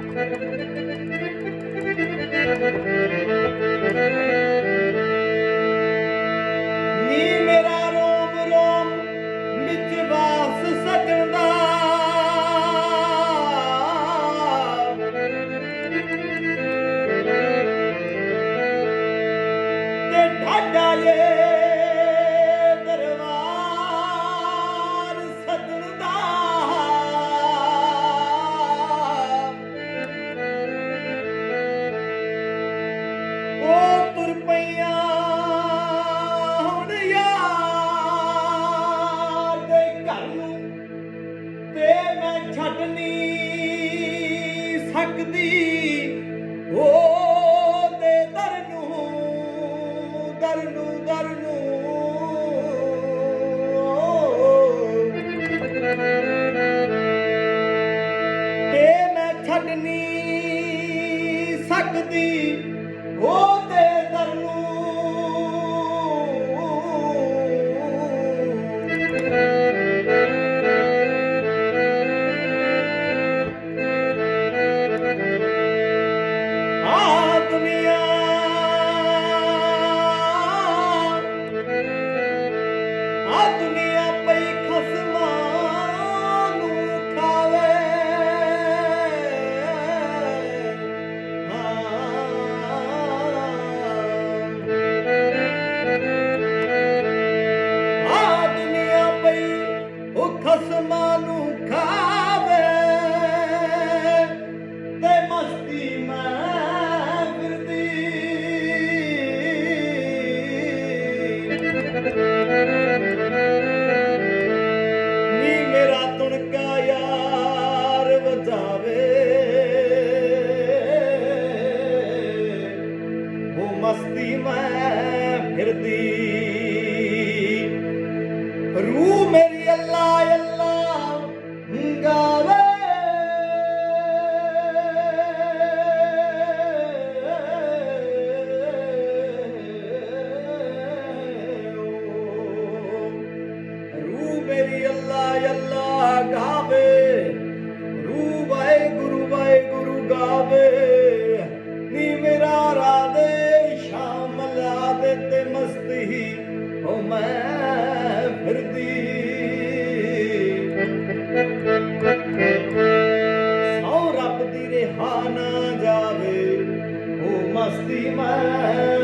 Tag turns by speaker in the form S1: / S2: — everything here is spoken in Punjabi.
S1: thank you. ਫਿਰਦੀ ਓ ਤੇ ਦਰ ਨੂੰ ਦਰ ਨੂੰ ਦਰ ਨੂੰ। ਤੇ ਮੈਂ ਛੱਡ ਸਕਦੀ ਉਹ I'll ਮਸਤੀ ਮੈਂ ਫਿਰਦੀ। ਰੂ ਮੇਰੀ ਅੱਲਾ ਅੱਲਾ ਗਾਵੇ। ਰੂ ਮੇਰੀ ਅੱਲਾ ਅੱਲਾ ਗਾਵੇ। ਰੂ ਵਾਏ ਗੁਰੂ ਵਾਏ ਗੁਰੂ ਗਾਵੇ। ਤੇ ਮਸਤ ਹੋ ਮੈਂ ਫਿਰਦੀ। ਸੌ ਰੱਬ ਦੀ ਰਿਹਾ ਨਾ ਜਾਵੇ ਉਹ ਮਸਤੀ ਮੈਂ